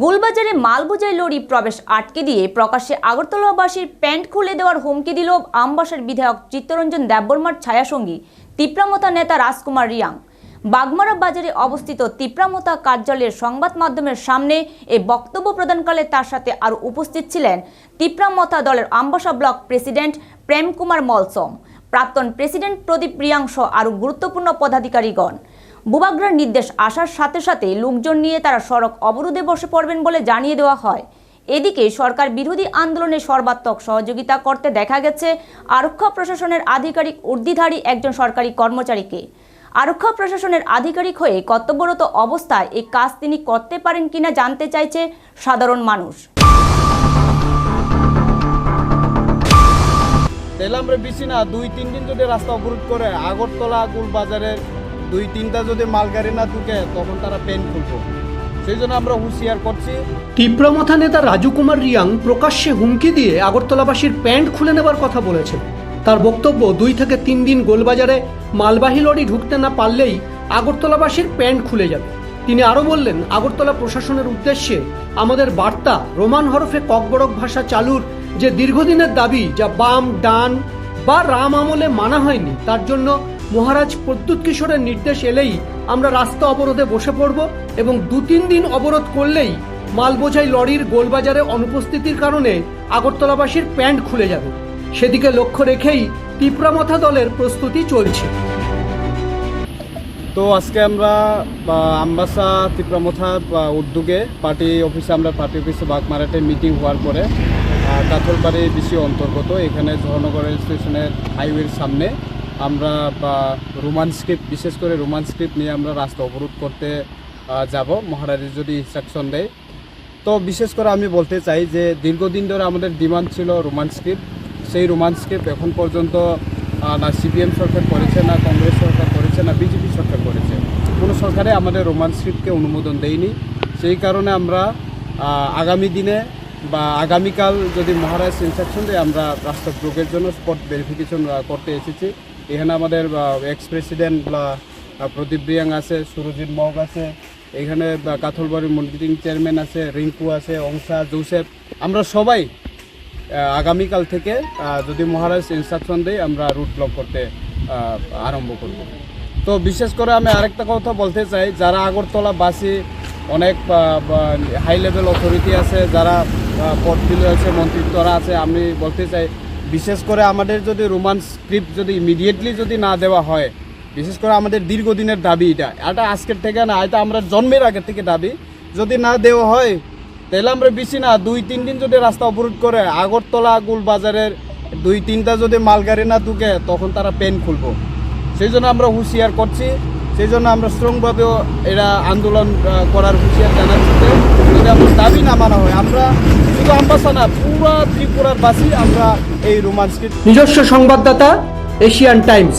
গোলবাজারে মালবোঝাই lorry প্রবেশ আটকে দিয়ে প্রকাশ্যে আগরতলাবাসীর প্যান্ট খুলে দেওয়ার হুমকি দিল আমবাসার বিধায়ক চিত্তরঞ্জন দেববর্মার ছায়াসঙ্গী তিপ্রামতা নেতা রাজকুমার রিয়াং। বাগমারা বাজারে অবস্থিত তিপ্রামতা কার্যালয়ের সংবাদ মাধ্যমের সামনে এ বক্তব্য প্রদানকালে তার সাথে আরও উপস্থিত ছিলেন তিপ্রামতা দলের আমবাসা ব্লক প্রেসিডেন্ট প্রেম কুমার মলসম। প্রাক্তন প্রেসিডেন্ট প্রদীপ রিয়াং সহ আরও গুরুত্বপূর্ণ পদাধিকারীগণ। বুবাগ্রার নির্দেশ আসার সাথে সাথে লোকজন নিয়ে তারা সড়ক অবরোধে বসে পড়বেন বলে জানিয়ে দেওয়া হয়। এদিকে সরকার বিরোধী আন্দোলনে সর্বাত্মক সহযোগিতা করতে দেখা গেছে আরক্ষা প্রশাসনের আধিকারিক উর্দিধারী একজন সরকারি কর্মচারীকে। আরক্ষা প্রশাসনের আধিকারিক হয়ে কর্তব্যরত অবস্থায় এই কাজ তিনি করতে পারেন কিনা জানতে চাইছে সাধারণ মানুষ। বেশি না দুই তিন দিন যদি রাস্তা অবরোধ করে আগরতলা গুল বাজারের দুই তিনটা যদি মালগাড়ি না ঢুকে, তখন তারা পেন খুলবো। সেই জন্য আমরা হুঁশিয়ার করছি। তীব্রমথা নেতা রাজু কুমার রিয়াং প্রকাশ্যে হুমকি দিয়ে আগরতলাবাসীর প্যান্ট খুলে নেবার কথা বলেছেন। তার বক্তব্য দুই থেকে তিন দিন গোলবাজারে মালবাহী লরি ঢুকতে না পারলেই আগরতলাবাসীর প্যান্ট খুলে যাবে। তিনি আরও বললেন, আগরতলা প্রশাসনের উদ্দেশ্যে আমাদের বার্তা রোমান হরফে ককবরক ভাষা চালুর যে দীর্ঘদিনের দাবি, যা বাম, ডান বা রাম আমলে মানা হয়নি, তার জন্য মহারাজ প্রদ্যুৎ কিশোরের নির্দেশ এলেই আমরা রাস্তা অবরোধে বসে পড়ব এবং দু তিন দিন অবরোধ করলেই মালবোঝাই লরির গোলবাজারে অনুপস্থিতির কারণে আগরতলাবাসীর প্যান্ট খুলে যাবে। সেদিকে লক্ষ্য রেখেই তিপ্রামথা দলের প্রস্তুতি চলছে। তো আজকে আমরা আমবাসা তিপ্রামথা বা, উদ্যোগে পার্টি অফিসে আমরা পার্টি অফিসে বাগমারাটে মিটিং হওয়ার পরে কাথলবাড়ি বেশি অন্তর্গত এখানে জহরনগর রেল স্টেশনের হাইওয়ের সামনে আমরা, বা রোমান স্ক্রিপ্ট, বিশেষ করে রোমান স্ক্রিপ্ট নিয়ে আমরা রাস্তা অবরোধ করতে যাব। মহারাজের যদি ইনস্ট্রাকশন দেয়। তো বিশেষ করে আমি বলতে চাই যে, দীর্ঘদিন ধরে আমাদের ডিমান্ড ছিল রোমান স্ক্রিপ্ট। সেই রোমান স্ক্রিপ্ট এখন পর্যন্ত না সিপিএম সরকার করেছে, না কংগ্রেস সরকার করেছে, না বিজেপি সরকার করেছে। কোনো সরকারে আমাদের রোমান স্ক্রিপ্টকে অনুমোদন দেয়নি। সেই কারণে আমরা আগামী দিনে, বা আগামীকাল যদি মহারাজ ইনস্ট্রাকশন দেয়, আমরা রাস্তা ব্লকের জন্য স্পট ভেরিফিকেশন করতে এসেছি। এখানে আমাদের এক্স প্রেসিডেন্ট প্রদীপ রিয়াং আছে, সুরজিৎ মগ আছে, এখানে বা কাথলবাড়ির মনিটরিং চেয়ারম্যান আছে, রিঙ্কু আছে, অংশা, জোসেফ। আমরা সবাই আগামীকাল থেকে যদি মহারাজ ইনস্ট্রাকশন দেয়, আমরা রুট ব্লক করতে আরম্ভ করব। তো বিশেষ করে আমি আরেকটা কথা বলতে চাই, যারা আগরতলা বাসী, অনেক হাই লেভেল অথরিটি আছে, যারা পদবিল আছে, মন্ত্রিত্বরা আছে, আমি বলতে চাই বিশেষ করে আমাদের যদি রোমান স্ক্রিপ্ট যদি ইমিডিয়েটলি যদি না দেওয়া হয়, বিশেষ করে আমাদের দীর্ঘদিনের দাবি এটা। এটা আজকের থেকে না, এটা আমরা জন্মের আগের থেকে দাবি। যদি না দেওয়া হয়, তাহলে আমরা বেশি না, দুই, তিন দিন যদি রাস্তা অবরোধ করে, আগরতলা গুল বাজারের দুই, তিনটা যদি মালগাড়ি না ঢুকে, তখন তারা পেন খুলবো। সেই জন্য আমরা হুঁশিয়ার করছি। সেই জন্য আমরা স্ট্রংভাবেও এরা আন্দোলন করার হুঁশিয়ার জানাচ্ছি। দাবি না মানা হয়। আমরা শুধু আমবাসা না, পুরা ত্রিপুরার বাসী আমরা এই রোমান্সকে নিজস্ব সংবাদদাতা এশিয়ান টাইমস